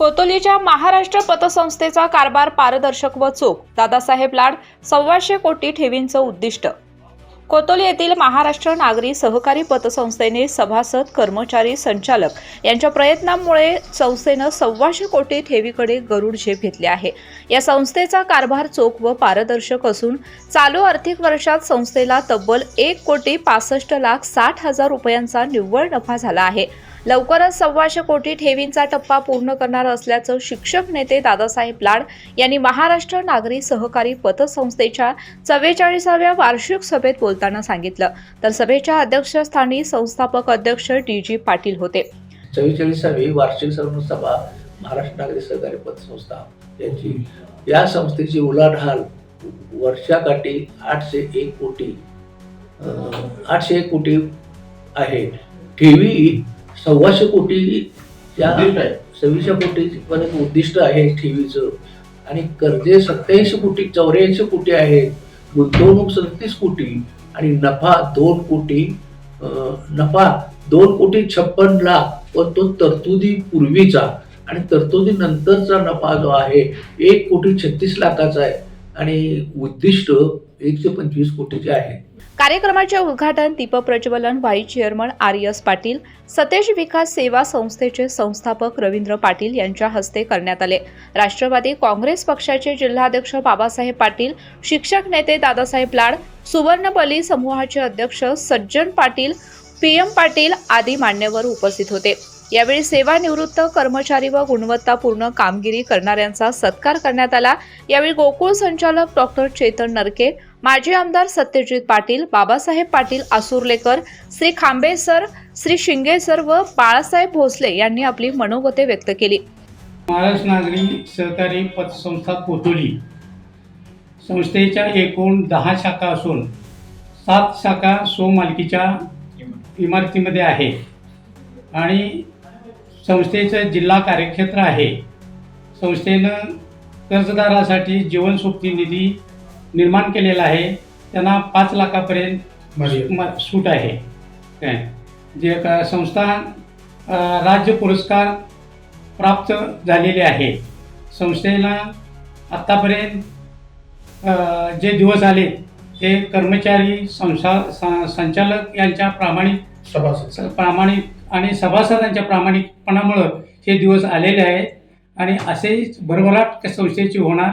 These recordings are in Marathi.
कोतोलीच्या महाराष्ट्र पतसंस्थेचा कारभार पारदर्शक व चोख. दादासाहेब लाड सव्वाशे कोटी ठेवींचं उद्दिष्ट. कोतोली येथील महाराष्ट्र नागरी सहकारी पतसंस्थेने सभासद कर्मचारी संचालक यांच्या प्रयत्नांमुळे संस्थेनं सव्वाशे कोटी ठेवीकडे गरुड झेप घेतली आहे. या संस्थेचा कारभार चोख व पारदर्शक असून चालू आर्थिक वर्षात संस्थेला तब्बल एक कोटी पासष्ट लाख साठ हजार रुपयांचा निव्वळ नफा झाला आहे. लवकरच सव्वाशे कोटी ठेवींचा टप्पा पूर्ण करणार असल्याचं शिक्षक नेते दादासाहेब लाड यांनी महाराष्ट्र नागरी सहकारी पतसंस्थेच्या चव्वेचाळीसाव्या वार्षिक सभेत बोलताना सांगितलं. तर सभेच्या अध्यक्षस्थानी संस्थापक अध्यक्ष डी जी पाटील होते. चव्वेचाळीसावी वार्षिक सर्वसभा महाराष्ट्र नागरी सहकारी पतसंस्था यांची. या संस्थेची उलाढाल वर्षाकाठी आठशे एक कोटी आठशे एक कोटी आहे. ठेवी सव्वाशे कोटीच्या सव्वीसशे कोटी पर्यंत उद्दिष्ट आहे ठेवीचं. आणि कर्जे सत्याऐंशी कोटी चौऱ्याऐंशी कोटी आहे गुंतवणूक सदतीस कोटी आणि नफा दोन कोटी नफा दोन कोटी छप्पन लाख पण तो तरतुदी पूर्वीचा आणि तरतुदी नंतरचा नफा जो आहे एक कोटी छत्तीस लाखाचा आहे. आणि उद्दिष्ट एकशे पंचवीस कोटीचे आहे कार्यक्रमाचे उद्घाटन दीप प्रज्वलन vice chairman R S Patil Satej विकास सेवा संस्थेचे संस्थापक रवींद्र पाटील यांच्या हस्ते करण्यात आले. राष्ट्रवादी काँग्रेस पक्षाचे जिल्हाध्यक्ष बाबासाहेब पाटील शिक्षक नेते दादासाहेब लाड सुवर्णपली समूहाचे अध्यक्ष सज्जन पाटील पी एम पाटील आदी मान्यवर उपस्थित होते. यावेळी सेवानिवृत्त कर्मचारी व गुणवत्तापूर्ण कामगिरी करणाऱ्यांचा सत्कार करण्यात आला. यावेळी गोकुळ संचालक डॉक्टर चेतन नरके माजी आमदार सत्यजित पाटील बाबासाहेब पाटील आसुर्लेकर श्री खांबे सर श्री शिंगे सर व बाळासाहेब भोसले यांनी आपली मनोगते व्यक्त केली. महाराष्ट्र नागरी सहकारी पतसंस्था कोतोली संस्थेच्या एकूण दहा शाखा असून सात शाखा स्वमालकीच्या इमारतीमध्ये आहे आणि संस्थेचं जिल्हा कार्यक्षेत्र आहे. संस्थेनं कर्जदारासाठी जीवनसोबती निधी निर्माण केलेला आहे. त्यांना पाच लाखापर्यंत सूट आहे. काय? जे का संस्था राज्य पुरस्कार प्राप्त झालेले आहे. संस्थेला आत्तापर्यंत जे दिवस आले ते कर्मचारी संसा स- संचालक यांच्या प्रामाणिक सभासद. प्रामाणिक आणि सभासदांच्या प्रामाणिकपणामुळं हे दिवस आलेले आहेत. आणि असेच भरभराट संस्थेची होणार.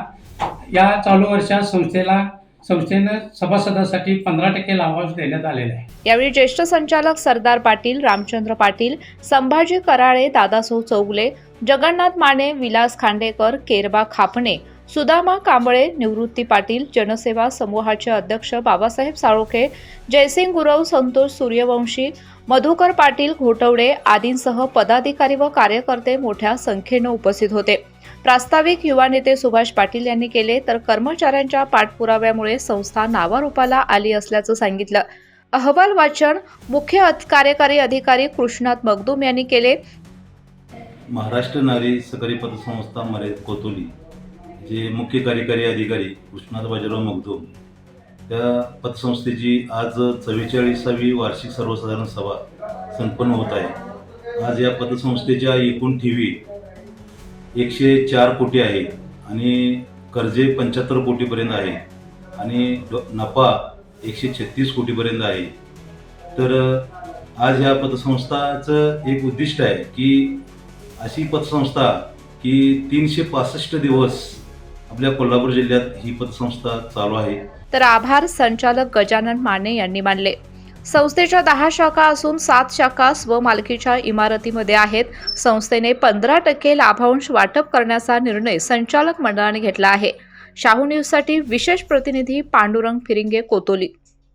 या चालू वर्षात संस्थेला संस्थेनं सभासदांसाठी पंधरा टक्के लाभांश देण्यात आलेला आहे. यावेळी ज्येष्ठ संचालक सरदार पाटील रामचंद्र पाटील संभाजी कराळे दादासो चौगले जगन्नाथ माने विलास खांडेकर केरबा खापणे सुदामा कांबळे निवृत्ती पाटील जनसेवा समूहाचे अध्यक्ष बाबासाहेब साळोखे जयसिंग गुरव संतोष सूर्यवंशी मधुकर पाटील घोटवडे आदींसह पदाधिकारी व कार्यकर्ते मोठ्या संख्येनं उपस्थित होते. प्रास्ताविक युवा नेते सुभाष पाटील यांनी केले तर कर्मचाऱ्यांच्या पाठपुराव्यामुळे संस्था नावारूपाला आली असल्याचं सांगितलं. अहवाल वाचन मुख्य कार्यकारी अधिकारी कृष्णात मगदूम यांनी केले. महाराष्ट्र नारी सहकारी पतसंस्था मर्यादित कोतोली जे मुख्य कार्यकारी अधिकारी कृष्णाथ बाजीराव मगदूम त्या पतसंस्थेची आज चव्वेचाळीसावी वार्षिक सर्वसाधारण सभा संपन्न होत आहे. आज या पतसंस्थेच्या एकूण ठेवी एकशे चार कोटी आहे आणि कर्जे पंच्याहत्तर कोटीपर्यंत आहे आणि नफा एकशे छत्तीस कोटीपर्यंत आहे. तर आज या पतसंस्थाचं एक उद्दिष्ट आहे की अशी पतसंस्था की तीनशे पासष्ट दिवस आपल्या कोल्हापूर जिल्ह्यात ही पतसंस्था चालू आहे. तर आभार संचालक गजानन माने यांनी मानले. संस्थेच्या दहा शाखा असून सात शाखा स्वमालकीच्या इमारतीमध्ये आहेत. संस्थेने पंधरा टक्के लाभांश वाटप करण्याचा निर्णय संचालक मंडळाने घेतला आहे. शाहू न्यूजसाठी विशेष प्रतिनिधी पांडुरंग फिरिंगे कोतोली.